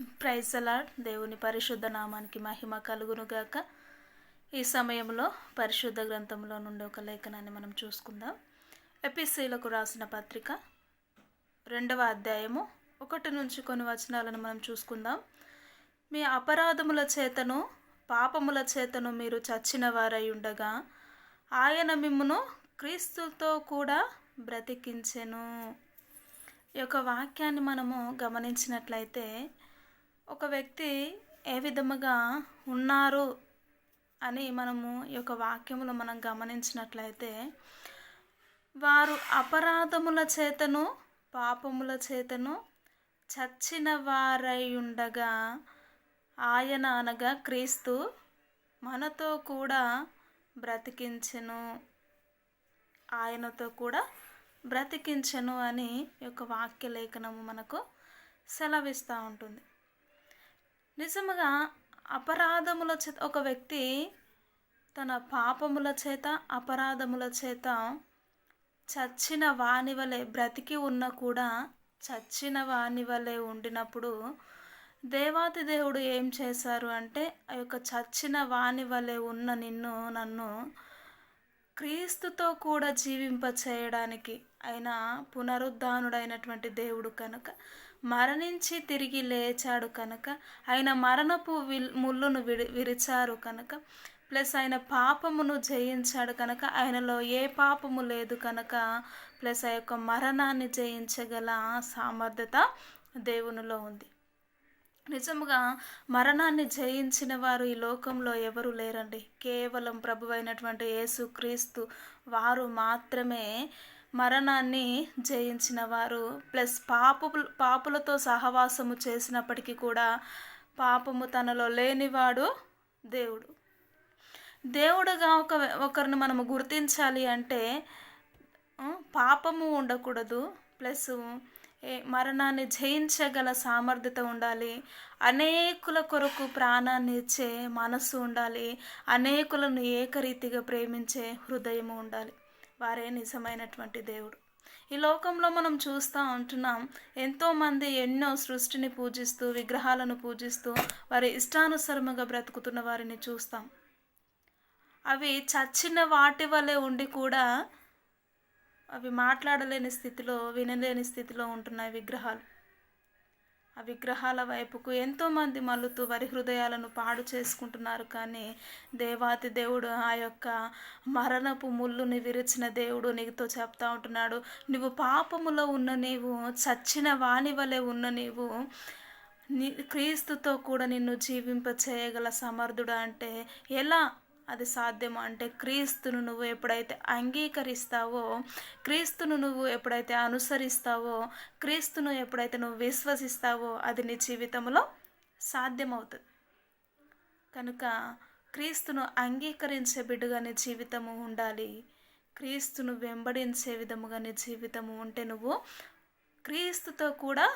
ప్రైజలాడ్ దేవుని పరిశుద్ధ నామానికి మహిమ కలుగునుగాక. ఈ సమయంలో పరిశుద్ధ గ్రంథంలో నుండి ఒక లేఖనాన్ని మనం చూసుకుందాం. ఎపిసీలకు రాసిన పత్రిక రెండవ అధ్యాయము ఒకటి నుంచి కొన్ని వచనాలను మనం చూసుకుందాం. మీ అపరాధముల చేతను పాపముల చేతను మీరు చచ్చిన వారై ఉండగా ఆయన మిమ్మును క్రీస్తుతో కూడా బ్రతికించెను. ఈ యొక్క వాక్యాన్ని మనము గమనించినట్లయితే ఒక వ్యక్తి ఏ విధముగా ఉన్నారు అని మనము ఈ యొక్క వాక్యములో మనం గమనించినట్లయితే వారు అపరాధముల చేతను పాపముల చేతను చచ్చిన వారై ఉండగా ఆయన అనగా క్రీస్తు మనతో కూడా బ్రతికించెను. ఆయనతో కూడా బ్రతికించెను అని ఈ యొక్క వాక్యలేఖనము మనకు సెలవిస్తూ ఉంటుంది. నిజముగా అపరాధముల చేత ఒక వ్యక్తి తన పాపముల చేత అపరాధముల చేత చచ్చిన వాని వలె బ్రతికి ఉన్న కూడా చచ్చిన వాని వలె ఉండినప్పుడు దేవాతి దేవుడు ఏం చేశారు అంటే ఆ యొక్క చచ్చిన వాని వలె ఉన్న నిన్ను నన్ను క్రీస్తుతో కూడా జీవింప చేయడానికి ఆయన పునరుద్ధానుడైనటువంటి దేవుడు కనుక మరణించి తిరిగి లేచాడు కనుక ఆయన మరణపు విల్ ముళ్ళును విడి విరిచారు కనుక ప్లస్ ఆయన పాపమును జయించాడు కనుక ఆయనలో ఏ పాపము లేదు కనుక ప్లస్ ఆ యొక్క మరణాన్ని జయించగల సామర్థ్యత దేవునిలో ఉంది. నిజముగా మరణాన్ని జయించిన వారు ఈ లోకంలో ఎవరు లేరండి? కేవలం ప్రభు అయినటువంటి యేసు క్రీస్తు వారు మాత్రమే మరణాన్ని జయించిన వారు ప్లస్ పాపు పాపులతో సహవాసము చేసినప్పటికీ కూడా పాపము తనలో లేనివాడు దేవుడు. దేవుడుగా ఒక ఒకరిని మనము గుర్తించాలి అంటే పాపము ఉండకూడదు. ప్లస్ మరణాన్ని జయించగల సామర్థ్యత ఉండాలి. అనేకుల కొరకు ప్రాణాన్ని ఇచ్చే మనస్సు ఉండాలి. అనేకులను ఏకరీతిగా ప్రేమించే హృదయము ఉండాలి. వారే నిజమైనటువంటి దేవుడు. ఈ లోకంలో మనం చూస్తూ ఉంటున్నాం ఎంతోమంది ఎన్నో సృష్టిని పూజిస్తూ విగ్రహాలను పూజిస్తూ వారి ఇష్టానుసరముగా బ్రతుకుతున్న వారిని చూస్తాం. అవి చచ్చిన వాటి వలె ఉండి కూడా అవి మాట్లాడలేని స్థితిలో వినలేని స్థితిలో ఉంటున్నాయి విగ్రహాలు. ఆ విగ్రహాల వైపుకు ఎంతోమంది మల్లుతూ వారి హృదయాలను పాడు చేసుకుంటున్నారు. కానీ దేవాతి దేవుడు ఆ యొక్క మరణపు ముళ్ళుని విరిచిన దేవుడు నీతో చెప్తా ఉంటున్నాడు. నువ్వు పాపములో ఉన్న నీవు చచ్చిన వాణి వలె ఉన్న నీవు నీ క్రీస్తుతో కూడా నిన్ను జీవింప చేయగల సమర్థుడు అంటే ఎలా? అది సాధ్యమా అంటే క్రీస్తును నువ్వు ఎప్పుడైతే అంగీకరిస్తావో క్రీస్తును నువ్వు ఎప్పుడైతే అనుసరిస్తావో క్రీస్తును ఎప్పుడైతే నువ్వు విశ్వసిస్తావో అది నీ జీవితంలో సాధ్యమవుతుంది. కనుక క్రీస్తును అంగీకరించే బిడ్డగా నీ జీవితము ఉండాలి. క్రీస్తును వెంబడించే విధముగా నీ జీవితము ఉంటే నువ్వు క్రీస్తుతో కూడా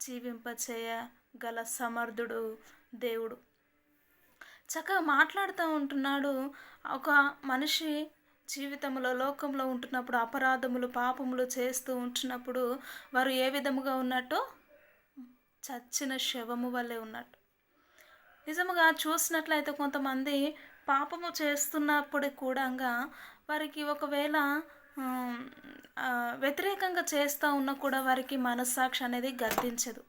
జీవింపచేయగల సమర్థుడు దేవుడు. చక్కగా మాట్లాడుతూ ఉంటున్నాడు. ఒక మనిషి జీవితంలో లోకంలో ఉంటున్నప్పుడు అపరాధములు పాపములు చేస్తూ ఉంటున్నప్పుడు వారు ఏ విధముగా ఉన్నట్టు? చచ్చిన శవము వల్లే ఉన్నట్టు. నిజముగా చూసినట్లయితే కొంతమంది పాపము చేస్తున్నప్పుడు కూడా వారికి ఒకవేళ వ్యతిరేకంగా చేస్తూ ఉన్నా కూడా వారికి మనస్సాక్షి అనేది గర్తించదు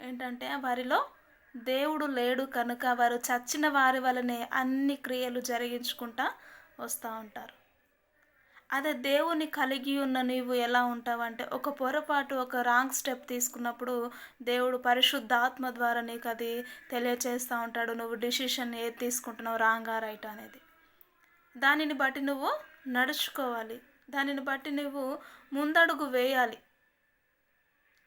ఏంటంటే వారిలో దేవుడు లేడు కనుక వారు చచ్చిన వారి వలనే అన్ని క్రియలు జరిగించుకుంటా వస్తూ ఉంటారు. అదే దేవుని కలిగి ఉన్న నీవు ఎలా ఉంటావంటే ఒక పొరపాటు ఒక రాంగ్ స్టెప్ తీసుకున్నప్పుడు దేవుడు పరిశుద్ధాత్మ ద్వారా నీకు అది తెలియచేస్తూ ఉంటాడు. నువ్వు డిసిషన్ ఏది తీసుకుంటున్నావు రాంగా రైట్ అనేది. దానిని బట్టి నువ్వు నడుచుకోవాలి. దానిని బట్టి నువ్వు ముందడుగు వేయాలి.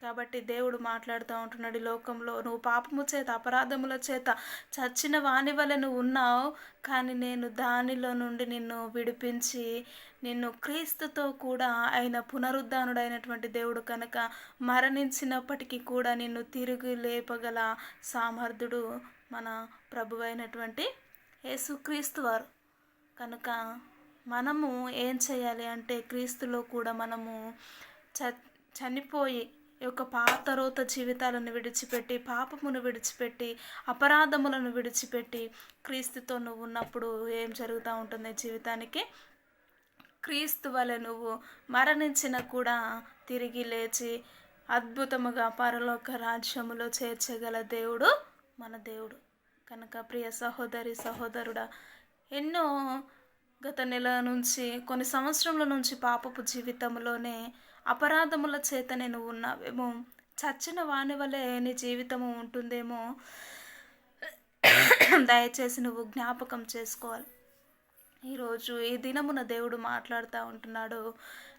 కాబట్టి దేవుడు మాట్లాడుతూ ఉంటున్నాడు లోకంలో. నువ్వు పాపము చేత అపరాధముల చేత చచ్చిన వాణి వల్ల నువ్వు ఉన్నావు. కానీ నేను దానిలో నుండి నిన్ను విడిపించి నిన్ను క్రీస్తుతో కూడా ఆయన పునరుద్ధానుడైనటువంటి దేవుడు కనుక మరణించినప్పటికీ కూడా నిన్ను తిరిగి లేపగల సామర్థుడు మన ప్రభు అయినటువంటి యేసుక్రీస్తు వారు. కనుక మనము ఏం చేయాలి అంటే క్రీస్తులో కూడా మనము చ చనిపోయి యొక్క పాత రోత జీవితాలను విడిచిపెట్టి పాపమును విడిచిపెట్టి అపరాధములను విడిచిపెట్టి క్రీస్తుతో నువ్వు ఉన్నప్పుడు ఏం జరుగుతూ ఉంటుంది జీవితానికి? క్రీస్తు వలె నువ్వు మరణించిన కూడా తిరిగి లేచి అద్భుతముగా పరలోక రాజ్యములో చేర్చగల దేవుడు మన దేవుడు. కనుక ప్రియ సహోదరి సహోదరుడా ఎన్నో గత నెల నుంచి కొన్ని సంవత్సరముల నుంచి పాపపు జీవితంలోనే అపరాధముల చేతనే నువ్వు ఉన్నావేమో చచ్చిన వాని వలె నీ జీవితము ఉంటుందేమో. దయచేసి నువ్వు జ్ఞాపకం చేసుకోవాలి. ఈరోజు ఈ దినమున దేవుడు మాట్లాడుతూ ఉంటున్నాడు.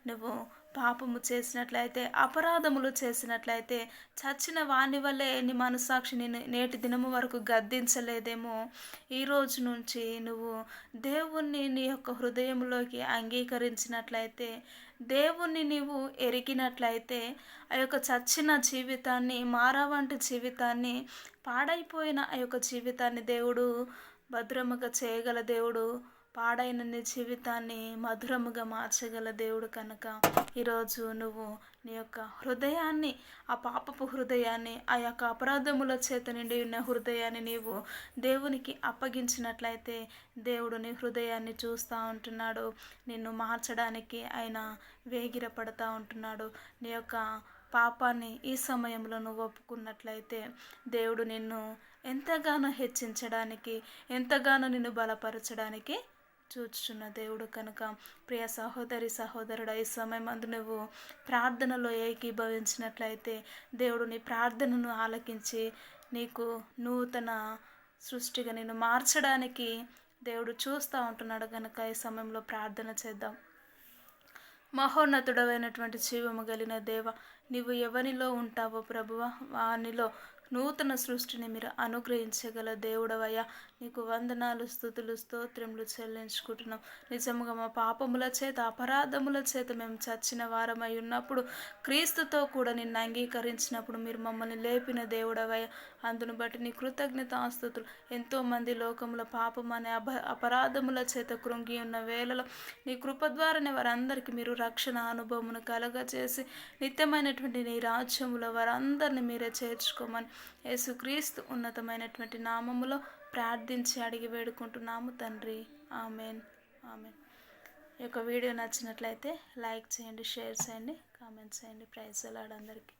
నువ్వు పాపము చేసినట్లయితే అపరాధములు చేసినట్లయితే చచ్చిన వాని వల్లే నీ మనస్సాక్షిని నేను నేటి దినము వరకు గద్దించలేదేమో. ఈ రోజు నుంచి నువ్వు దేవుణ్ణి నీ యొక్క హృదయంలోకి అంగీకరించినట్లయితే దేవుణ్ణి నీవు ఎరిగినట్లయితే ఆ యొక్క చచ్చిన జీవితాన్ని మారావంటి జీవితాన్ని పాడైపోయిన ఆ యొక్క జీవితాన్ని దేవుడు భద్రముగా చేయగల దేవుడు. పాడైన నీ జీవితాన్ని మధురముగా మార్చగల దేవుడు కనుక ఈరోజు నువ్వు నీ యొక్క హృదయాన్ని ఆ పాపపు హృదయాన్ని ఆ యొక్క అపరాధముల చేత నిండి ఉన్న హృదయాన్ని నీవు దేవునికి అప్పగించినట్లయితే దేవుడు నీ హృదయాన్ని చూస్తూ ఉంటున్నాడు. నిన్ను మార్చడానికి ఆయన వేగిరపడతా ఉంటున్నాడు. నీ యొక్క పాపాన్ని ఈ సమయంలో నువ్వు ఒప్పుకున్నట్లయితే దేవుడు నిన్ను ఎంతగానో హెచ్చించడానికి ఎంతగానో నిన్ను బలపరచడానికి చూచుచున్న దేవుడు కనుక ప్రియ సహోదరి సహోదరుడు ఈ సమయం అందు నువ్వు ప్రార్థనలో ఏకీభవించినట్లయితే దేవుడు నీ ప్రార్థనను ఆలకించి నీకు నూతన సృష్టిగా నేను మార్చడానికి దేవుడు చూస్తూ ఉంటున్నాడు కనుక ఈ సమయంలో ప్రార్థన చేద్దాం. మహోన్నతుడమైనటువంటి జీవము కలిగిన దేవ నీవు ఎవరిలో ఉంటావో ప్రభువ? వానిలో నూతన సృష్టిని మీరు అనుగ్రహించగల దేవుడవయ్యా. నీకు వందనాలు స్థుతులు స్తోత్రములు చెల్లించుకుంటున్నాం. నిజముగా మా పాపముల చేత అపరాధముల చేత మేము చచ్చిన వారమై ఉన్నప్పుడు క్రీస్తుతో కూడా నిన్ను అంగీకరించినప్పుడు మీరు మమ్మల్ని లేపిన దేవుడవయ్యా. అందును బట్టి నీ కృతజ్ఞత ఆస్తుతులు ఎంతోమంది లోకముల పాపం అనే అప అపరాధముల చేత కృంగి ఉన్న వేళలో నీ కృప ద్వారానే వారందరికీ మీరు రక్షణ అనుభవమును కలగజేసి నిత్యమైనటువంటి నీ రాజ్యములో వారందరిని మీరే చేర్చుకోమని యేసుక్రీస్తు ఉన్నతమైనటువంటి నామములో ప్రార్థించి అడిగి వేడుకుంటున్నాము తండ్రి. ఆమెన్. ఆమెన్. ఈ యొక్క వీడియో నచ్చినట్లయితే లైక్ చేయండి షేర్ చేయండి కామెంట్స్ చేయండి. ప్రైజ్ అలాడందరికీ